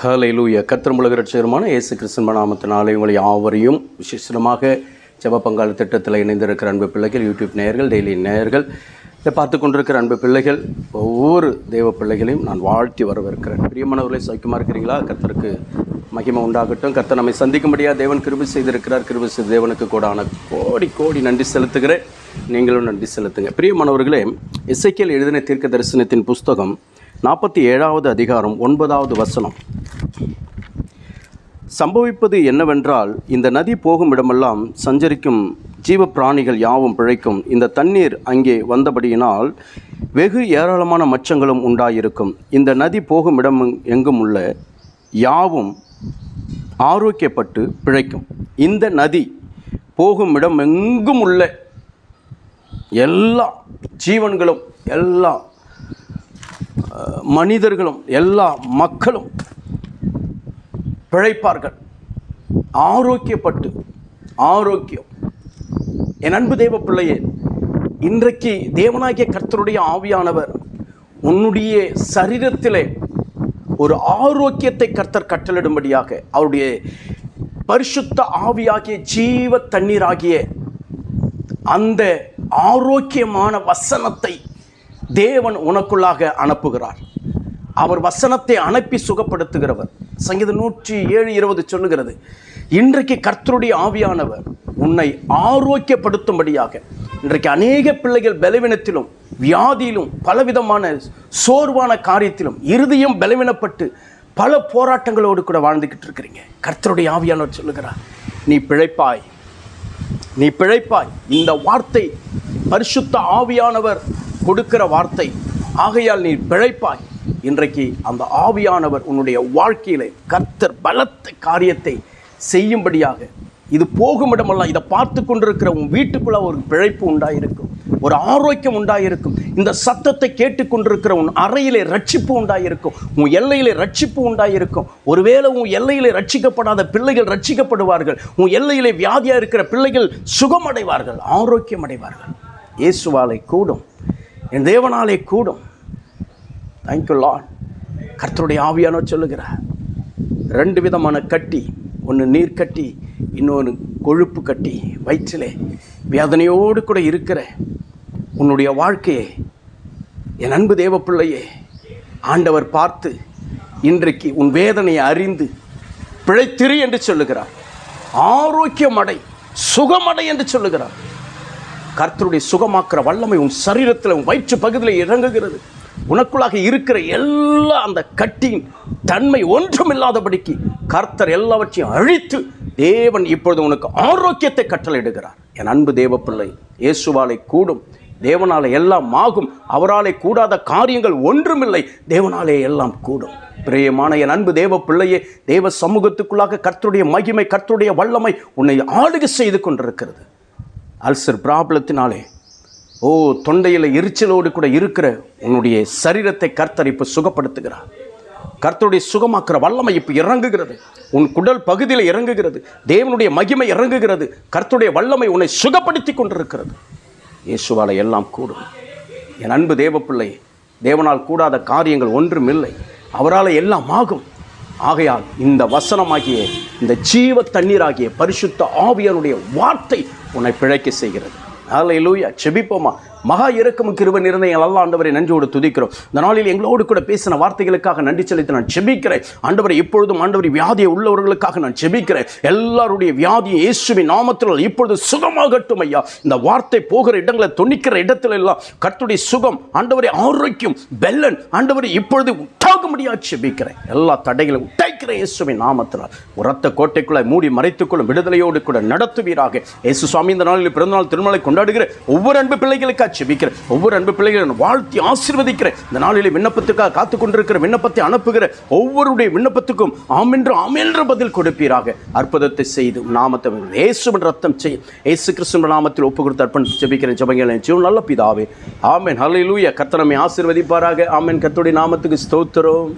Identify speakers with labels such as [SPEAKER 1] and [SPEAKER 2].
[SPEAKER 1] ஹலைலூய கத்திரமுலக ரட்சகரமான இயேசு கிருஷ்ணன் நாமத்தினாலே உங்களை யாவரையும் விசேஷமாக ஜெப திட்டத்தில் இணைந்திருக்கிற அன்பு பிள்ளைகள் யூடியூப் நேயர்கள் டெய்லி நேயர்கள் இதை பார்த்து கொண்டிருக்கிற அன்பு பிள்ளைகள் ஒவ்வொரு தெய்வ பிள்ளைகளையும் நான் வாழ்த்தி வரவேற்கிறேன். பிரியமானவர்களை சௌக்கியமாக இருக்கிறீங்களா கர்த்தருக்கு மகிமை உண்டாகட்டும். கர்த்தர் நம்மை சந்திக்கும்படியாக தேவன் கிருபி செய்திருக்கிறார். கிருபி செய்த தேவனுக்கு கூடான கோடி கோடி நன்றி செலுத்துகிறேன். நீங்களும் நன்றி செலுத்துங்க. பிரியமானவர்களே இசைக்கியல் எழுதின தீர்க்க தரிசனத்தின் புஸ்தகம் நாற்பத்தி ஏழாவது அதிகாரம் ஒன்பதாவது வசனம். சம்பவிப்பது என்னவென்றால் இந்த நதி போகும் இடமெல்லாம் சஞ்சரிக்கும் ஜீவ பிராணிகள் யாவும் பிழைக்கும். இந்த தண்ணீர் அங்கே வந்தபடியினால் வெகு ஏராளமான மச்சங்களும் உண்டாயிருக்கும். இந்த நதி போகும் இடம் எங்கும் உள்ள யாவும் ஆரோக்கியப்பட்டு பிழைக்கும். இந்த நதி போகும் இடம் எங்கும் உள்ள எல்லா ஜீவன்களும் எல்லா மனிதர்களும் எல்லா மக்களும் பிழைப்பார்கள். ஆரோக்கியப்பட்டு ஆரோக்கியம். என் அன்பு தேவ பிள்ளையே இன்றைக்கு தேவனாகிய கர்த்தருடைய ஆவியானவர் உன்னுடைய சரீரத்திலே ஒரு ஆரோக்கியத்தை கர்த்தர் கட்டளிடும்படியாக அவருடைய பரிசுத்த ஆவியாகிய ஜீவ தண்ணீராகிய அந்த ஆரோக்கியமான வசனத்தை தேவன் உனக்குள்ளாக அனுப்புகிறார். அவர் வசனத்தை அனுப்பி சுகப்படுத்துகிறவர். சங்கீதம் நூற்றி ஏழு இருபது சொல்லுகிறது இன்றைக்கு கர்த்தருடைய ஆவியானவர் உன்னை ஆரோக்கியப்படுத்தும்படியாக. இன்றைக்கு அநேக பிள்ளைகள் பலவீனத்திலும் வியாதியிலும் பலவிதமான சோர்வான காரியத்திலும் இருதயம் பலவீனப்பட்டு பல போராட்டங்களோடு கூட வாழ்ந்துக்கிட்டு இருக்கிறீங்க. கர்த்தருடைய ஆவியானவர் சொல்லுகிறார் நீ பிழைப்பாய் நீ பிழைப்பாய். இந்த வார்த்தை பரிசுத்த ஆவியானவர் கொடுக்கிற வார்த்தை. ஆகையால் நீ பிழைப்பாய். இன்றைக்கு அந்த ஆவியானவர் உன்னுடைய வாழ்க்கையில் கர்த்தர் பலத்த காரியத்தை செய்யும்படியாக இது போகும் இடமெல்லாம் இதை பார்த்து கொண்டிருக்கிற உன் வீட்டுக்குள்ள ஒரு பிழைப்பு உண்டாயிருக்கும் ஒரு ஆரோக்கியம் உண்டாயிருக்கும் இந்த சத்தத்தை கேட்டுக்கொண்டிருக்கிற உன் அறையிலே ரட்சிப்பு உண்டாயிருக்கும் உன் எல்லையிலே ரட்சிப்பு உண்டாயிருக்கும். ஒருவேளை உன் எல்லையிலே ரட்சிக்கப்படாத பிள்ளைகள் ரட்சிக்கப்படுவார்கள் உன் எல்லையிலே வியாதியா இருக்கிற பிள்ளைகள் சுகமடைவார்கள் ஆரோக்கியம் அடைவார்கள். இயேசுவாலை கூடும் என் தேவனாலே கூடும். தேங்க்யூ லார்ட் கர்த்தருடைய ஆவியானவர் சொல்லுகிறார் ரெண்டு விதமான கட்டி ஒன்று நீர் கட்டி இன்னொன்று கொழுப்பு கட்டி வயிற்றிலே வேதனையோடு கூட இருக்கிற உன்னுடைய வாழ்க்கையை என் அன்பு தேவ பிள்ளையே ஆண்டவர் பார்த்து இன்றைக்கு உன் வேதனையை அறிந்து பிழைத்திரு என்று சொல்லுகிறார். ஆரோக்கியமடை சுகமடை என்று சொல்லுகிறார். கர்த்தருடைய சுகமாக்குற வல்லமை உன் சரீரத்தில் உன் வயிற்று பகுதியில் இறங்குகிறது. உனக்குள்ளாக இருக்கிற எல்லா அந்த கட்டியின் தன்மை ஒன்றுமில்லாதபடிக்கு கர்த்தர் எல்லாவற்றையும் அழித்து தேவன் இப்பொழுது உனக்கு ஆரோக்கியத்தை கட்டளையிடுகிறார். என் அன்பு தேவப்பிள்ளை இயேசுவாலை கூடும். தேவனாலே எல்லாம் ஆகும். அவராலே கூடாத காரியங்கள் ஒன்றுமில்லை. தேவனாலே எல்லாம் கூடும். பிரியமான என் அன்பு தேவ பிள்ளையே தேவ சமூகத்துக்குள்ளாக கர்த்தருடைய மகிமை கர்த்தருடைய வல்லமை உன்னை ஆளுகை செய்து கொண்டிருக்கிறது. அல்சர் ப்ராப்ளத்தினாலே ஓ தொண்டையில் எரிச்சலோடு கூட இருக்கிற உன்னுடைய சரீரத்தை கர்த்தர் இப்போ சுகப்படுத்துகிறார். கர்த்தருடைய சுகமாக்குற வல்லமை இப்போ இறங்குகிறது. உன் குடல் பகுதியில் இறங்குகிறது. தேவனுடைய மகிமை இறங்குகிறது. கர்த்தருடைய வல்லமை உன்னை சுகப்படுத்தி கொண்டிருக்கிறது. இயேசுவால எல்லாம் கூடும். என் அன்பு தேவப்பிள்ளை தேவனால் கூடாத காரியங்கள் ஒன்றும் இல்லை. அவரால் எல்லாம் ஆகும். ஆகையால் இந்த வசனமாகிய இந்த ஜீவ தண்ணீராகிய பரிசுத்த ஆவியனுடைய வார்த்தை உன்னை பிழைக்க செய்கிறது. ஹலை லூயா செபிப்போமா மகா இறக்கமும் கிருவன் நிறைந்த எங்கள் அல்லா ஆண்டவரை நன்றியோடு துதிக்கிறோம். இந்த நாளில் எங்களோடு கூட பேசின வார்த்தைகளுக்காக நன்றி செலுத்தி நான் செபிக்கிறேன். ஆண்டவரை இப்பொழுதும் ஆண்டவரை வியாதியை உள்ளவர்களுக்காக நான் செபிக்கிறேன். எல்லாருடைய வியாதியை இயேசுவின் நாமத்தில் இப்பொழுது சுகமாகட்டும் ஐயா. இந்த வார்த்தை போகிற இடங்களை துணிக்கிற இடத்துல எல்லாம் கர்த்துடைய சுகம் ஆண்டவரை ஆரோக்கியம் பெல்லன் ஆண்டவரை இப்பொழுது உண்டாக முடியாது செபிக்கிறேன். எல்லா தடைகளும் உடைக்கிற இயேசுவின் நாமத்தினால். உரத்த கோட்டைக்குள்ளே மூடி மறைத்துக்கொள்ளும் விடுதலையோடு கூட நடத்துவீராக. இயேசு சுவாமி இந்த நாளில் பிறந்தநாள் திருமலை கொண்டாடுகிற ஒவ்வொரு அன்பு பிள்ளைகளுக்கு செபிக்கிறேன் ஒவ்வொரு அன்பு பிள்ளைகளும் வாழ்த்தி ஆசீர்வதிக்கிறேன். இந்த நாளிலே விண்ணப்பத்துக்காக காத்து கொண்டிருக்கிற விண்ணப்பத்தை அனுப்புகிற ஒவ்வொருடைய விண்ணப்பத்துக்கும் ஆமென்று ஆமென்ற பதில் கொடுப்பீராக. அற்புதத்தை செய்து நாமத்தை இயேசுவின் ரத்தம் செய். ஏசு கிறிஸ்துவின் நாமத்தில் ஒப்பு கொடுத்து அர்ப்பணித்து ஜெபிக்கிறேன். ஜெபங்களை ஜீவன் நல்ல பிதாவே. ஆமென். ஹalleluya கர்த்தர் நம்மை ஆசீர்வதிப்பாராக. ஆமென். கர்த்தருடைய நாமத்துக்கு ஸ்தோத்திரம்.